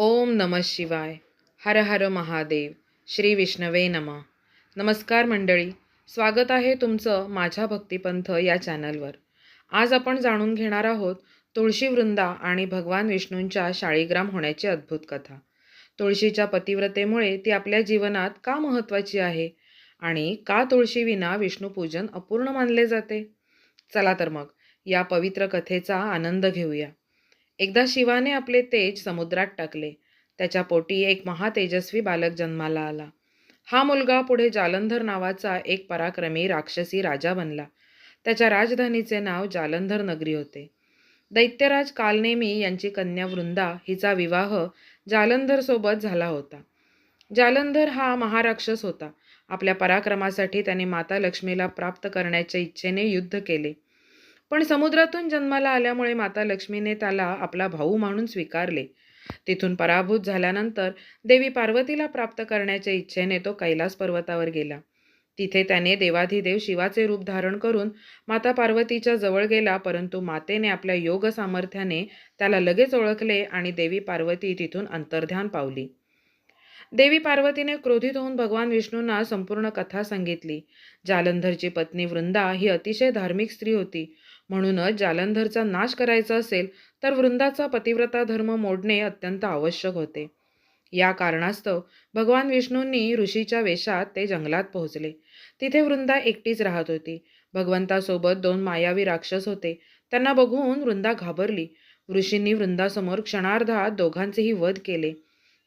ओम नम शिवाय. हर हर महादेव. श्री विष्णवे नमः. नमस्कार मंडळी. स्वागत आहे तुमचं माझ्या भक्तिपंथ या चॅनलवर. आज आपण जाणून घेणार आहोत तुळशी वृंदा आणि भगवान विष्णूंच्या शाळीग्राम होण्याची अद्भुत कथा. तुळशीच्या पतिव्रतेमुळे ती आपल्या जीवनात का महत्त्वाची आहे आणि का तुळशीविना विष्णूपूजन अपूर्ण मानले जाते? चला तर मग या पवित्र कथेचा आनंद घेऊया. एकदा शिवाने आपले तेज समुद्रात टाकले. त्याच्या पोटी एक महातेजस्वी बालक जन्माला आला. हा मुलगा पुढे जालंधर नावाचा एक पराक्रमी राक्षसी राजा बनला. त्याच्या राजधानीचे नाव जालंधर नगरी होते. दैत्यराज कालनेमी यांची कन्या वृंदा हिचा विवाह जालंधरसोबत झाला होता. जालंधर हा महाराक्षस होता. आपल्या पराक्रमासाठी त्याने माता लक्ष्मीला प्राप्त करण्याच्या इच्छेने युद्ध केले. पण समुद्रातून जन्माला आल्यामुळे माता लक्ष्मीने त्याला आपला भाऊ म्हणून स्वीकारले. तिथून पराभूत झाल्यानंतर देवी पार्वतीला प्राप्त करण्याच्या इच्छेने तो कैलास पर्वतावर गेला. तिथे त्याने देवाधिदेव शिवाचे रूप धारण करून माता पार्वतीच्या जवळ गेला परंतु मातेने आपल्या योग सामर्थ्याने त्याला लगेच ओळखले आणि देवी पार्वती तिथून अंतर्ध्यान पावली. देवी पार्वतीने क्रोधित होऊन भगवान विष्णूंना संपूर्ण कथा सांगितली. जालंधरची पत्नी वृंदा ही अतिशय धार्मिक स्त्री होती. म्हणूनच जालंधरचा नाश करायचा असेल तर वृंदाचा पतिव्रता धर्म मोडणे अत्यंत आवश्यक होते. या कारणास्तव भगवान विष्णूंनी ऋषीच्या वेशात ते जंगलात पोहोचले. तिथे वृंदा एकटीच राहत होती. भगवंतासोबत दोन मायावी राक्षस होते. त्यांना बघून वृंदा घाबरली. ऋषींनी वृंदासमोर क्षणार्धात दोघांचेही वध केले.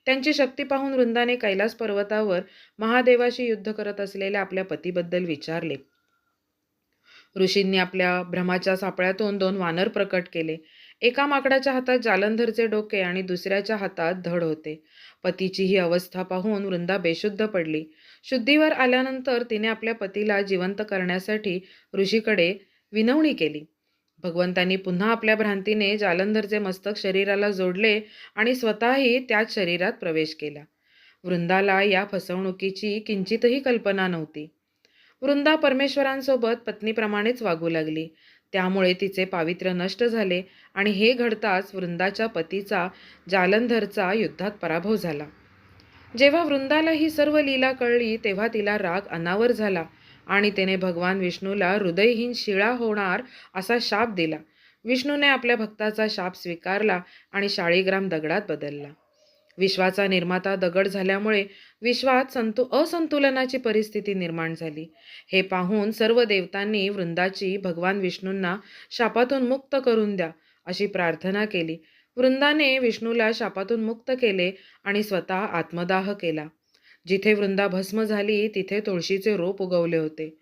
त्यांची शक्ती पाहून वृंदाने कैलास पर्वतावर महादेवाशी युद्ध करत असलेल्या आपल्या पतीबद्दल विचारले. ऋषींनी आपल्या भ्रमाच्या सापळ्यातून दोन वानर प्रकट केले. एका माकडाच्या हातात जालंधरचे डोके आणि दुसऱ्याच्या हातात धड होते. पतीची ही अवस्था पाहून वृंदा बेशुद्ध पडली. शुद्धीवर आल्यानंतर तिने आपल्या पतीला जिवंत करण्यासाठी ऋषीकडे विनवणी केली. भगवंतांनी पुन्हा आपल्या भ्रांतीने जालंधरचे मस्तक शरीराला जोडले आणि स्वतःही त्याच शरीरात प्रवेश केला. वृंदाला या फसवणुकीची किंचितही कल्पना नव्हती. वृंदा परमेश्वरांसोबत पत्नीप्रमाणेच वागू लागली. त्यामुळे तिचे पावित्र्य नष्ट झाले आणि हे घडताच वृंदाच्या पतीचा जालंधरचा युद्धात पराभव झाला. जेव्हा वृंदाला ही सर्व लीला कळली तेव्हा तिला राग अनावर झाला. आणि त्याने भगवान विष्णूला हृदयहीन शिळा होणार असा शाप दिला. विष्णूने आपल्या भक्ताचा शाप स्वीकारला आणि शाळीग्राम दगडात बदलला. विश्वाचा निर्माता दगड झाल्यामुळे विश्वात संतु असंतुलनाची परिस्थिती निर्माण झाली. हे पाहून सर्व देवतांनी वृंदाची भगवान विष्णूंना शापातून मुक्त करून द्या अशी प्रार्थना केली. वृंदाने विष्णूला शापातून मुक्त केले आणि स्वतः आत्मदाह केला. जिथे वृंदा भस्म झाली तिथे तुळशीचे रोप उगवले होते.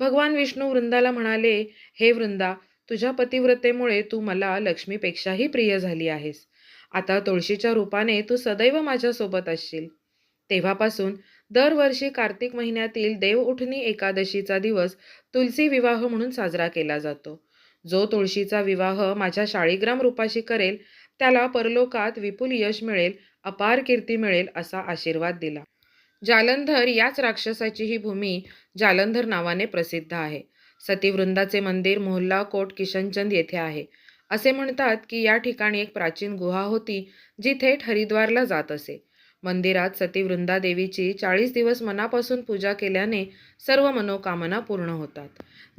भगवान विष्णू वृंदाला म्हणाले हे वृंदा तुझ्या पतिव्रतेमुळे तू मला लक्ष्मीपेक्षाही प्रिय झाली आहेस. आता तुळशीच्या रूपाने तू सदैव माझ्यासोबत असशील. तेव्हापासून दरवर्षी कार्तिक महिन्यातील देव उठणी एकादशीचा दिवस तुलसी विवाह म्हणून साजरा केला जातो. जो तुळशीचा विवाह माझ्या शाळीग्राम रूपाशी करेल त्याला परलोकात विपुल यश मिळेल अपार कीर्ती मिळेल असा आशीर्वाद दिला. जालंधर याच राक्षसाची ही भूमी जालंधर नावाने प्रसिद्ध आहे. सतीवृंदाचे मंदिर मोहल्ला कोट किशनचंद येथे आहे. असे म्हणतात की या ठिकाणी एक प्राचीन गुहा होती जी थेट हरिद्वारला जात असे. मंदिरात सतीवृंदा देवीची चाळीस दिवस मनापासून पूजा केल्याने सर्व मनोकामना पूर्ण होतात.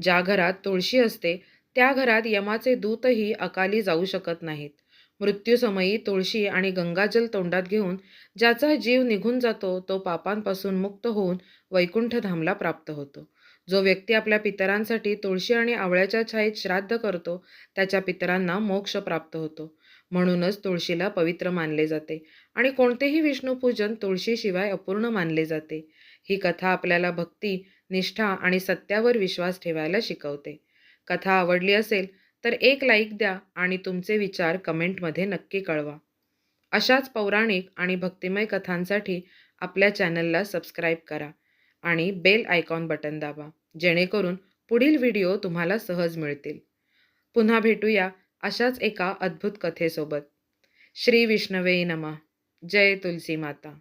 ज्या घरात तुळशी असते त्या घरात यमाचे दूतही अकाली जाऊ शकत नाहीत. मृत्यूसमयी तुळशी आणि गंगाजल तोंडात घेऊन ज्याचा जीव निघून जातो तो पापांपासून मुक्त होऊन वैकुंठधामला प्राप्त होतो. जो व्यक्ती आपल्या पितरांसाठी तुळशी आणि आवळ्याच्या छायेत श्राद्ध करतो त्याच्या पितरांना मोक्ष प्राप्त होतो. म्हणूनच तुळशीला पवित्र मानले जाते आणि कोणतेही विष्णूपूजन तुळशीशिवाय अपूर्ण मानले जाते. ही कथा आपल्याला भक्ती निष्ठा आणि सत्यावर विश्वास ठेवायला शिकवते. कथा आवडली असेल तर एक लाईक द्या आणि तुमचे विचार कमेंटमध्ये नक्की कळवा. अशाच पौराणिक आणि भक्तिमय कथांसाठी आपल्या चॅनलला सबस्क्राईब करा आणि बेल आयकॉन बटन दाबा जेणेकरून पुढील व्हिडिओ तुम्हाला सहज मिळतील. पुन्हा भेटूया अशाच एका अद्भुत कथेसोबत. श्री विष्णवे नमः. जय तुलसी माता.